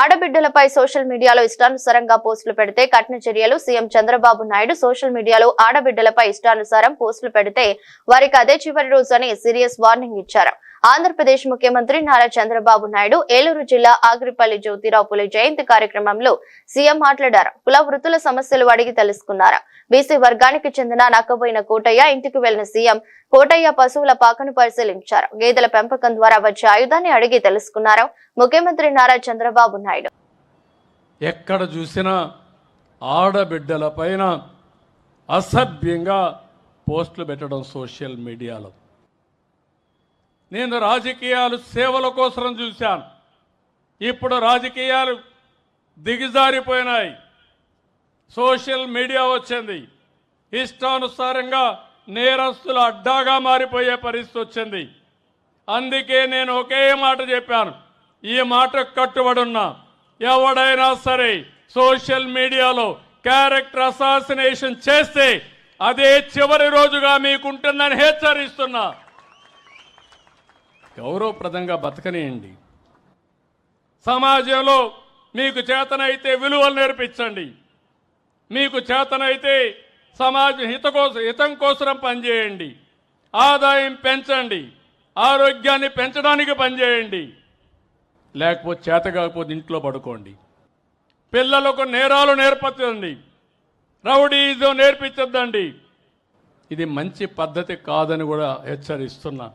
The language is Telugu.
ఆడబిడ్డలపై సోషల్ మీడియాలో ఇష్టానుసారంగా పోస్టులు పెడితే కఠిన చర్యలు సీఎం చంద్రబాబు నాయుడు. సోషల్ మీడియాలో ఆడబిడ్డలపై ఇష్టానుసారం పోస్టులు పెడితే వారికి అదే చివరి రోజు అని సీరియస్ వార్నింగ్ ఇచ్చారు. ఆంధ్రప్రదేశ్ ముఖ్యమంత్రి నారా చంద్రబాబు నాయుడు ఏలూరు జిల్లా ఆగ్రిపల్లి జ్యోతిరావు పులి జయంతి కార్యక్రమంలో సీఎం మాట్లాడారు. కుల వృత్తుల సమస్యలు అడిగి తెలుసుకున్నారు. బీసీ వర్గానికి చెందిన నక్కబోయిన కోటయ్య ఇంటికి వెళ్ళిన సీఎం కోటయ్య పశువుల పాకను పరిశీలించారు. గేదెల పెంపకం ద్వారా వచ్చే ఆయుధాన్ని అడిగి తెలుసుకున్నారు. ముఖ్యమంత్రి నారా చంద్రబాబు నాయుడు. ఎక్కడ చూసినా ఆడబిడ్డల పైన అసభ్యంగా పోస్టులు పెట్టడం సోషల్ మీడియాలో. నేను రాజకీయాలు సేవల కోసం చూశాను. ఇప్పుడు రాజకీయాలు దిగజారిపోయినాయి. సోషల్ మీడియా వచ్చింది. ఇష్టానుసారంగా నేరస్తుల అడ్డాగా మారిపోయే పరిస్థితి వచ్చింది. అందుకే నేను ఒకే మాట చెప్పాను. ఈ మాట కట్టుబడున్నా ఎవడైనా సరే సోషల్ మీడియాలో క్యారెక్టర్ అసాసినేషన్ చేస్తే అదే చివరి రోజుగా మీకుంటుందని హెచ్చరిస్తున్నా. గౌరవప్రదంగా బతకనియండి. సమాజంలో మీకు చేతనైతే విలువలు నేర్పించండి. మీకు చేతనైతే సమాజ హిత కోసం హితం కోసం పనిచేయండి. ఆదాయం పెంచండి. ఆరోగ్యాన్ని పెంచడానికి పనిచేయండి. లేకపోతే చేత కాకపోతే ఇంట్లో పడుకోండి. పిల్లలకు నేరాలు నేర్పచ్చండి రౌడీజం నేర్పించద్దండి. ఇది మంచి పద్ధతి కాదని కూడా హెచ్చరిస్తున్నా.